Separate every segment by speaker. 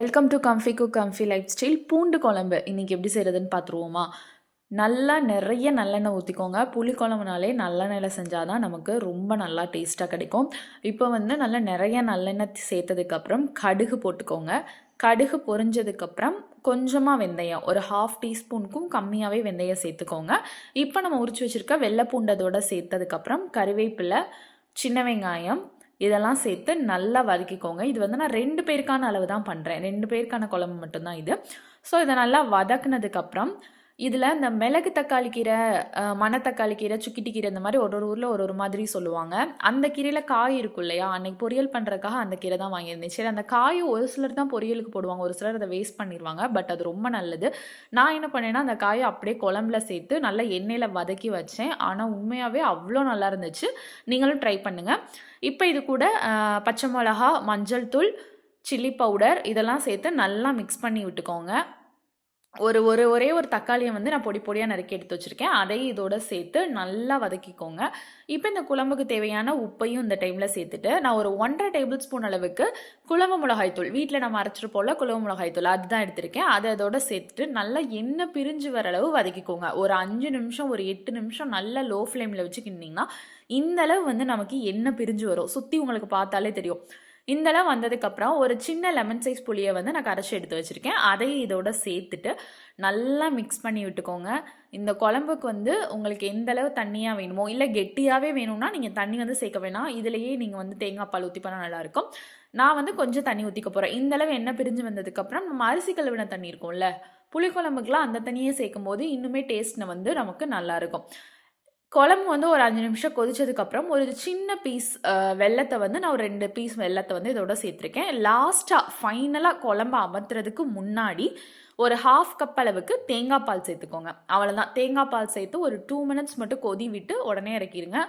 Speaker 1: Welcome to comfy cook comfy lifestyle பூண்டு குழம்பு இன்றைக்கி எப்படி செய்கிறதுன்னு பார்த்துருவோமா நல்லா நிறைய நல்லெண்ணெய் ஊற்றிக்கோங்க புளி குழம்புனாலே நல்லெண்ணெயில் செஞ்சால் தான் நமக்கு ரொம்ப நல்லா டேஸ்ட்டாக கிடைக்கும். இப்போ வந்து நல்லா நிறைய நல்லெண்ணெய் சேர்த்ததுக்கப்புறம் கடுகு போட்டுக்கோங்க. கடுகு பொரிஞ்சதுக்கப்புறம் கொஞ்சமாக வெந்தயம். ஒரு ஹாஃப் டீஸ்பூனுக்கும் கம்மியாகவே வெந்தயம் சேர்த்துக்கோங்க. இப்போ நம்ம உரிச்சு வச்சுருக்க வெள்ளை பூண்டதோடு சேர்த்ததுக்கப்புறம் கருவேப்பிலை சின்ன வெங்காயம் இதெல்லாம் சேர்த்து நல்லா வதக்கிக்கோங்க. இது வந்து நான் ரெண்டு பேருக்கான அளவு தான் பண்ணுறேன் ரெண்டு பேருக்கான குழம்பு மட்டும்தான் இது. ஸோ இதை நல்லா வதக்குனதுக்கப்புறம் இதில் இந்த மிளகு தக்காளி கீரை மணத்தக்காளி கீரை சுக்கிட்டி கீரை இந்த மாதிரி ஒரு ஒரு ஊரில் ஒரு ஒரு மாதிரி சொல்லுவாங்க. அந்த கீரையில் காய் இருக்கும் இல்லையா? அன்னைக்கு பொரியல் பண்ணுறதுக்காக அந்த கீரை தான் வாங்கியிருந்தேன். சரி அந்த காய் ஒரு சிலர் தான் பொரியலுக்கு போடுவாங்க. ஒரு சிலர் அதை வேஸ்ட் பண்ணிடுவாங்க பட் அது ரொம்ப நல்லது. நான் என்ன பண்ணேன்னா அந்த காயை அப்படியே குழம்புல சேர்த்து நல்லா எண்ணெயில் வதக்கி வச்சேன். ஆனால் உண்மையாகவே அவ்வளோ நல்லா இருந்துச்சு. நீங்களும் ட்ரை பண்ணுங்கள் இப்போ இது கூட பச்சை மிளகா மஞ்சள் தூள் சில்லி பவுடர் இதெல்லாம் சேர்த்து நல்லா மிக்ஸ் பண்ணி விட்டுக்கோங்க. ஒரு ஒரு ஒரே ஒரு தக்காளியை வந்து நான் பொடி பொடியாக நறுக்கி எடுத்து வச்சுருக்கேன். அதையும் இதோட சேர்த்து நல்லா வதக்கிக்கோங்க. இப்போ இந்த குழம்புக்கு தேவையான உப்பையும் இந்த டைமில் சேர்த்துட்டு நான் ஒரு ஒன்றரை டேபிள் ஸ்பூன் அளவுக்கு குழம்பு மிளகாய்த்தூள் வீட்டில் நம்ம அரைச்சிட்டு போல குழம்பு மிளகாய்த்தூள் அதுதான் எடுத்திருக்கேன். அதை அதோட சேர்த்துட்டு நல்லா எண்ணெய் பிரிஞ்சு வர அளவு வதக்கிக்கோங்க. ஒரு அஞ்சு நிமிஷம் ஒரு எட்டு நிமிஷம் நல்லா லோ ஃப்ளேமில் வச்சு கிண்டிங்கன்னா இந்த அளவு வந்து நமக்கு எண்ணெய் பிரிஞ்சு வரும். சுற்றி உங்களுக்கு பார்த்தாலே தெரியும். இந்தளவு வந்ததுக்கப்புறம் ஒரு சின்ன லெமன் சைஸ் புளியை வந்து நான் கரைச்சி எடுத்து வச்சுருக்கேன். அதையும் இதோட சேர்த்துட்டு நல்லா மிக்ஸ் பண்ணி விட்டுக்கோங்க. இந்த குழம்புக்கு வந்து உங்களுக்கு எந்த அளவு தண்ணியாக வேணுமோ இல்லை கெட்டியாகவே வேணும்னா நீங்கள் தண்ணி வந்து சேர்க்க வேணாம். இதுலேயே நீங்கள் வந்து தேங்காய் பால் ஊற்றி பண்ணால் நல்லாயிருக்கும். நான் வந்து கொஞ்சம் தண்ணி ஊற்றிக்க போகிறேன் இந்தளவு எண்ணெய் பிரிஞ்சு வந்ததுக்கப்புறம் நம்ம அரிசி கழுவின தண்ணி இருக்கும்ல புளிக்குழம்புக்கெலாம் அந்த தண்ணியை சேர்க்கும் போது இன்னுமே டேஸ்ட்னு வந்து நமக்கு நல்லாயிருக்கும். குழம்பு வந்து ஒரு அஞ்சு நிமிஷம் கொதிச்சதுக்கப்புறம் ஒரு சின்ன பீஸ் வெள்ளத்தை வந்து நான் ஒரு ரெண்டு பீஸ் வெள்ளத்தை வந்து இதோட சேர்த்துருக்கேன். லாஸ்ட்டாக ஃபைனலாக குழம்பு அமர்த்துறதுக்கு முன்னாடி ஒரு ஹாஃப் கப் அளவுக்கு தேங்காய் பால் சேர்த்துக்கோங்க. அவ்வளோதான் தேங்காய் பால் சேர்த்து ஒரு டூ மினிட்ஸ் மட்டும் கொதி விட்டு உடனே இறக்கிடுங்க.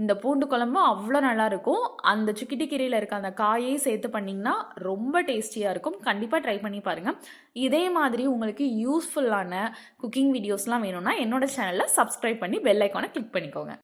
Speaker 1: இந்த பூண்டு குழம்பும் அவ்வளோ நல்லாயிருக்கும். அந்த சுக்கிட்டி கீரையில் இருக்க அந்த காயே சேர்த்து பண்ணிங்கன்னா ரொம்ப டேஸ்டியாக இருக்கும். கண்டிப்பாக ட்ரை பண்ணி பாருங்கள் இதே மாதிரி உங்களுக்கு யூஸ்ஃபுல்லான குக்கிங் வீடியோஸ்லாம் வேணும்னா என்னோடய சேனலில் சப்ஸ்கிரைப் பண்ணி பெல் ஐக்கானை கிளிக் பண்ணிக்கோங்க.